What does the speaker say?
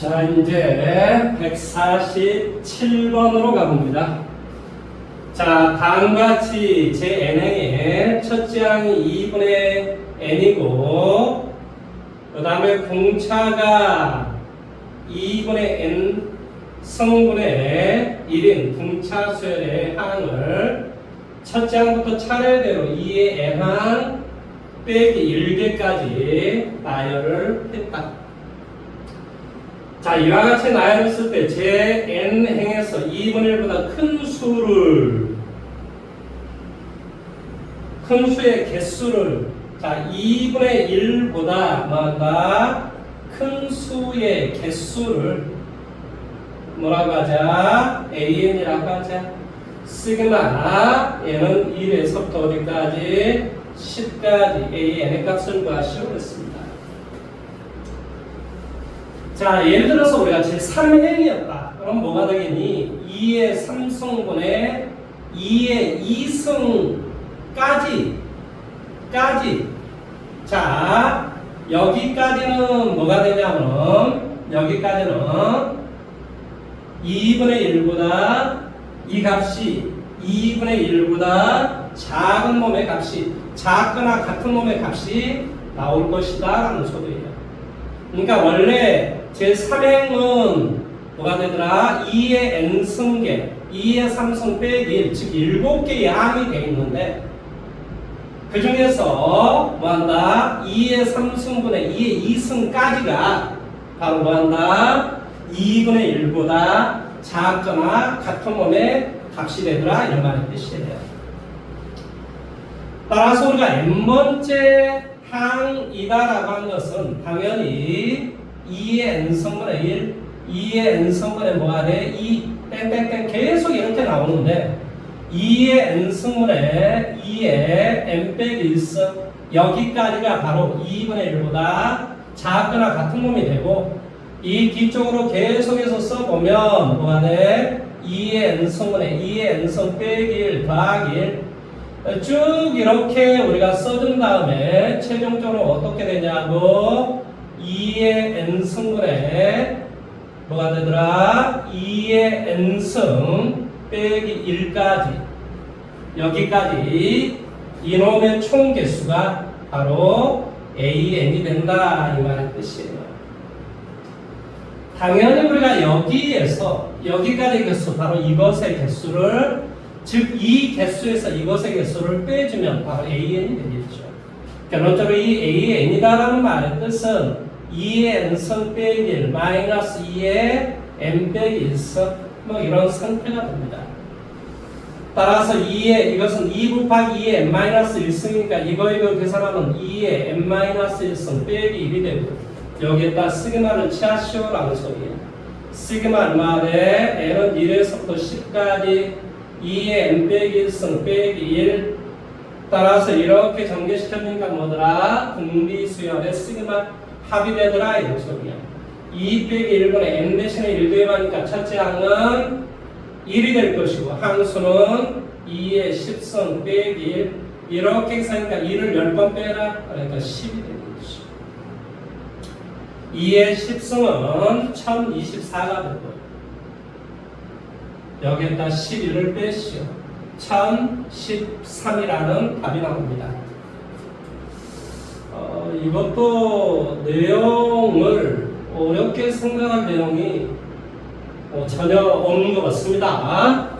자, 이제 147번으로 가봅니다. 자, 다음과 같이 제 n행의 첫째 항이 2분의 n이고, 그 다음에 공차가 2분의 n 성분의 1인 분차 수열의 항을 첫째 항부터 차례대로 2의 n항 빼기 1개까지 나열을 했다. 자, 이와 같이 나열을 쓸때제 n 행에서 2분의 1보다 큰 수를 큰 수의 개수를 자 2분의 1보다 뭐한다 큰 수의 개수를 뭐라고 하자? An이라고 하자. 시그마 얘는 1에서부터 어디까지? 10까지. An의 값을 구하시오 그랬습니다. 자, 예를 들어서 우리가 제3행이었다. 그럼 뭐가 되겠니? 2의 3승분의 2의 2승까지, 까지. 자, 여기까지는 뭐가 되냐면, 여기까지는 2분의 1보다 이 값이 2분의 1보다 작은 몸의 값이 작거나 같은 몸의 값이 나올 것이다 라는 소리예요. 그러니까 원래 제 3행은 뭐가 되더라? 2의 n승계, 2의 3승 빼기 1, 즉 7개의 항이 되어 있는데 그 중에서 뭐한다? 2의 3승분의 2의 2승까지가 바로 뭐한다? 2분의 1보다 작거나 같은 몸의 값이 되더라 이런 말의 뜻이에요. 따라서 우리가 n번째 항이다라고 하는 것은 당연히 2의 n성분의 1, 2의 n성분의 뭐가 돼? 2, 땡땡땡 계속 이렇게 나오는데 2의 n승분의 2의 n 빼기 1승 여기까지가 바로 2분의 1보다 작거나 같은 몸이 되고 이 뒤쪽으로 계속해서 써보면 뭐가 돼? 2의 n승분의 2의 n승 빼기 1 더하기 1쭉 이렇게 우리가 써준 다음에 최종적으로 어떻게 되냐고 2의 n승분의 뭐가 되더라? 2의 n승 빼기 1까지 여기까지 이놈의 총 개수가 바로 an이 된다 이 말의 뜻이에요. 당연히 우리가 여기에서 여기까지 개수 바로 이것의 개수를 즉 이 개수에서 이것의 개수를 빼주면 바로 an이 되겠죠. 결론적으로 이 an이다라는 말의 뜻은 2의 n승 빼기 1 마이너스 2의 n 빼기 1승 뭐 이런 상태가 됩니다. 따라서 2의 이것은 2 곱하기 2의 n 마이너스 1승이니까 이거 이거 계산하면 2의 n 마이너스 1승 빼기 1이 되고 여기에다 시그마를 취하시오라는 소리예요. 시그마 얼마 돼? n은 1에서부터 10까지 2의 n 빼기 1승 빼기 1 따라서 이렇게 전개시켜주니까 뭐더라? 분비수열의 시그마 합이 되더라 이런 소리야. 2 빼기 1분의 n 대신에 1 대입하니까 첫째 항은 1이 될 것이고 항수는 2의 10승 빼기 1 이렇게 계산하니까 1을 10번 빼라 그러니까 10이 되는 것이죠. 2의 10승은 1024가 되고 여기에다 11을 빼시오. 1013이라는 답이 나옵니다. 어, 이것도 내용을 어렵게 생각할 내용이 어, 전혀 없는 것 같습니다.